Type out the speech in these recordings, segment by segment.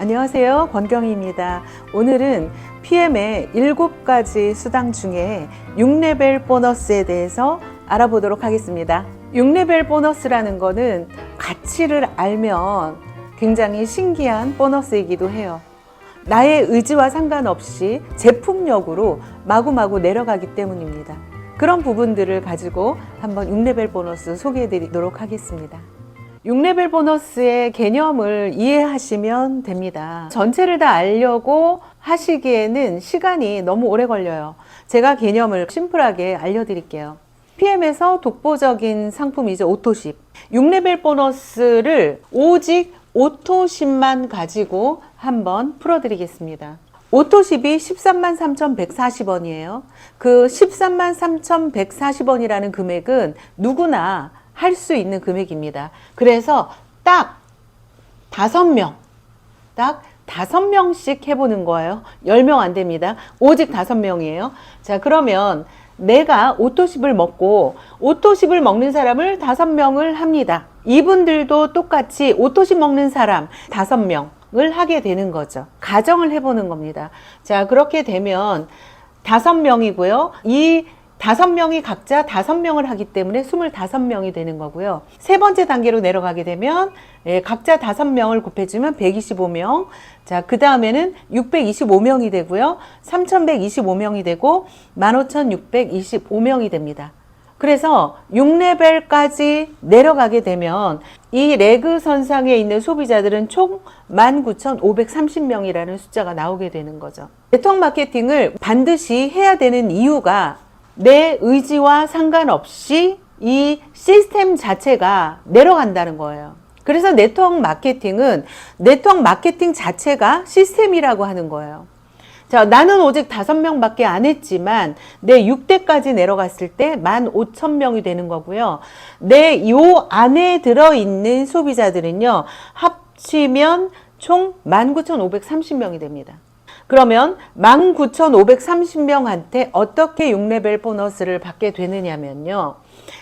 안녕하세요. 권경희입니다. 오늘은 PM의 7가지 수당 중에 6레벨 보너스에 대해서 알아보도록 하겠습니다. 6레벨 보너스라는 거는 가치를 알면 굉장히 신기한 보너스이기도 해요. 나의 의지와 상관없이 제품력으로 마구마구 내려가기 때문입니다. 그런 부분들을 가지고 한번 6레벨 보너스 소개해 드리도록 하겠습니다. 6레벨 보너스의 개념을 이해하시면 됩니다. 전체를 다 알려고 하시기에는 시간이 너무 오래 걸려요. 제가 개념을 심플하게 알려드릴게요. PM에서 독보적인 상품이죠. 오토십. 6레벨 보너스를 오직 오토십만 가지고 한번 풀어드리겠습니다. 오토십이 13만 3,140원이에요. 그 13만 3,140원이라는 금액은 누구나 할 수 있는 금액입니다. 그래서 딱 다섯 명, 딱 다섯 명씩 해보는 거예요. 10명 안 됩니다. 오직 다섯 명이에요. 자, 그러면 내가 오토십을 먹고 오토십을 먹는 사람을 다섯 명을 합니다. 이분들도 똑같이 오토십 먹는 사람 다섯 명을 하게 되는 거죠. 가정을 해보는 겁니다. 자, 그렇게 되면 다섯 명이고요. 이 다섯 명이 각자 다섯 명을 하기 때문에 스물다섯 명이 되는 거고요. 세 번째 단계로 내려가게 되면 예, 각자 다섯 명을 곱해주면 125명. 자, 그 다음에는 625명이 되고요. 3,125명이 되고 15,625명이 됩니다. 그래서 6레벨까지 내려가게 되면 이 레그 선상에 있는 소비자들은 총 19,530명이라는 숫자가 나오게 되는 거죠. 네트워크 마케팅을 반드시 해야 되는 이유가 내 의지와 상관없이 이 시스템 자체가 내려간다는 거예요. 그래서 네트워크 마케팅은 네트워크 마케팅 자체가 시스템이라고 하는 거예요. 자, 나는 오직 다섯 명 밖에 안 했지만 내 6대까지 내려갔을 때 15,000명이 되는 거고요. 내 요 안에 들어 있는 소비자들은요. 합치면 총 19,530명이 됩니다. 그러면 19,530명한테 어떻게 6레벨 보너스를 받게 되느냐면요.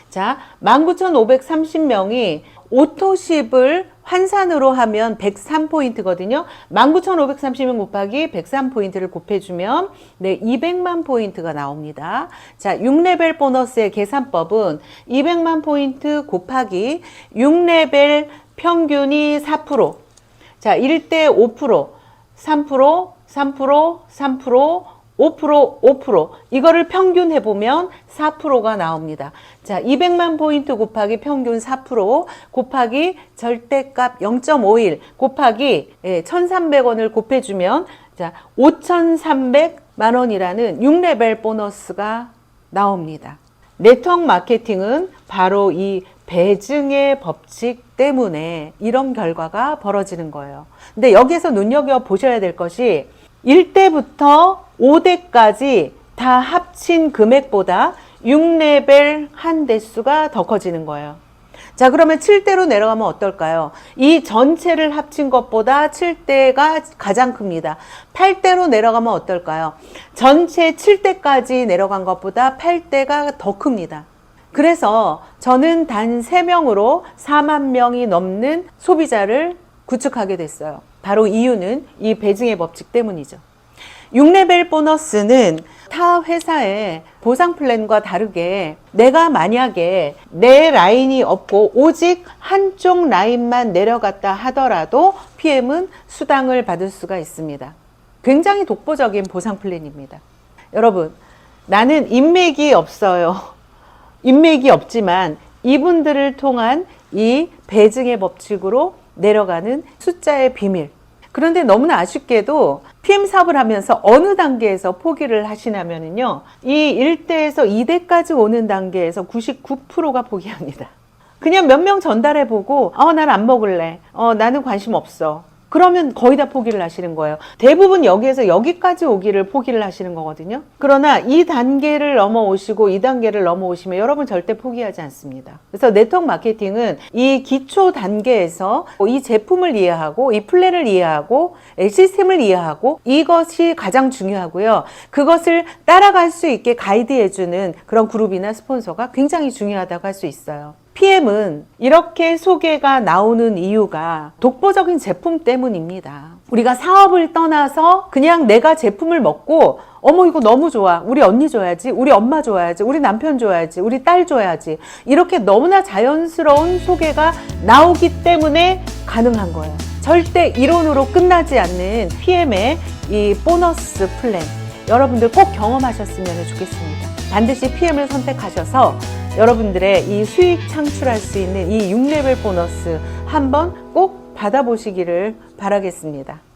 자, 19,530명이 오토십을 환산으로 하면 103포인트거든요. 19,530명 곱하기 103포인트를 곱해주면 네, 200만 포인트가 나옵니다. 자, 6레벨 보너스의 계산법은 200만 포인트 곱하기 6레벨 평균이 4%. 자, 1대 5%, 3%, 3%, 3%, 5%, 5%. 이거를 평균 해 보면 4%가 나옵니다. 자, 200만 포인트 곱하기 평균 4% 곱하기 절대값 0.51 곱하기 예, 1,300원을 곱해 주면 자, 5,300만 원이라는 6레벨 보너스가 나옵니다. 네트워크 마케팅은 바로 이 배증의 법칙 때문에 이런 결과가 벌어지는 거예요. 근데 여기에서 눈여겨 보셔야 될 것이 1대부터 5대까지 다 합친 금액보다 6레벨 한 대수가 더 커지는 거예요. 자, 그러면 7대로 내려가면 어떨까요? 이 전체를 합친 것보다 7대가 가장 큽니다. 8대로 내려가면 어떨까요? 전체 7대까지 내려간 것보다 8대가 더 큽니다. 그래서 저는 단 3명으로 4만 명이 넘는 소비자를 구축하게 됐어요. 바로 이유는 이 배증의 법칙 때문이죠. 6레벨 보너스는 타 회사의 보상 플랜과 다르게 내가 만약에 내 라인이 없고 오직 한쪽 라인만 내려갔다 하더라도 PM은 수당을 받을 수가 있습니다. 굉장히 독보적인 보상 플랜입니다. 여러분, 나는 인맥이 없어요. 인맥이 없지만 이분들을 통한 이 배증의 법칙으로 내려가는 숫자의 비밀. 그런데 너무나 아쉽게도 PM 사업을 하면서 어느 단계에서 포기를 하시냐면요. 이 1대에서 2대까지 오는 단계에서 99%가 포기합니다. 그냥 몇 명 전달해 보고, 어, 난 안 먹을래. 어, 나는 관심 없어. 그러면 거의 다 포기를 하시는 거예요. 대부분 여기에서 여기까지 오기를 포기를 하시는 거거든요. 그러나 이 단계를 넘어오시고 이 단계를 넘어오시면 여러분 절대 포기하지 않습니다. 그래서 네트워크 마케팅은 이 기초 단계에서 이 제품을 이해하고 이 플랜을 이해하고 시스템을 이해하고 이것이 가장 중요하고요. 그것을 따라갈 수 있게 가이드해주는 그런 그룹이나 스폰서가 굉장히 중요하다고 할 수 있어요. PM은 이렇게 소개가 나오는 이유가 독보적인 제품 때문입니다. 우리가 사업을 떠나서 그냥 내가 제품을 먹고 어머 이거 너무 좋아. 우리 언니 줘야지 우리 엄마 줘야지 우리 남편 줘야지 우리 딸 줘야지. 이렇게 너무나 자연스러운 소개가 나오기 때문에 가능한 거예요. 절대 이론으로 끝나지 않는 PM의 이 보너스 플랜. 여러분들 꼭 경험하셨으면 좋겠습니다 반드시 PM을 선택하셔서 여러분들의 이 수익 창출할 수 있는 이 6레벨 보너스 한번 꼭 받아보시기를 바라겠습니다.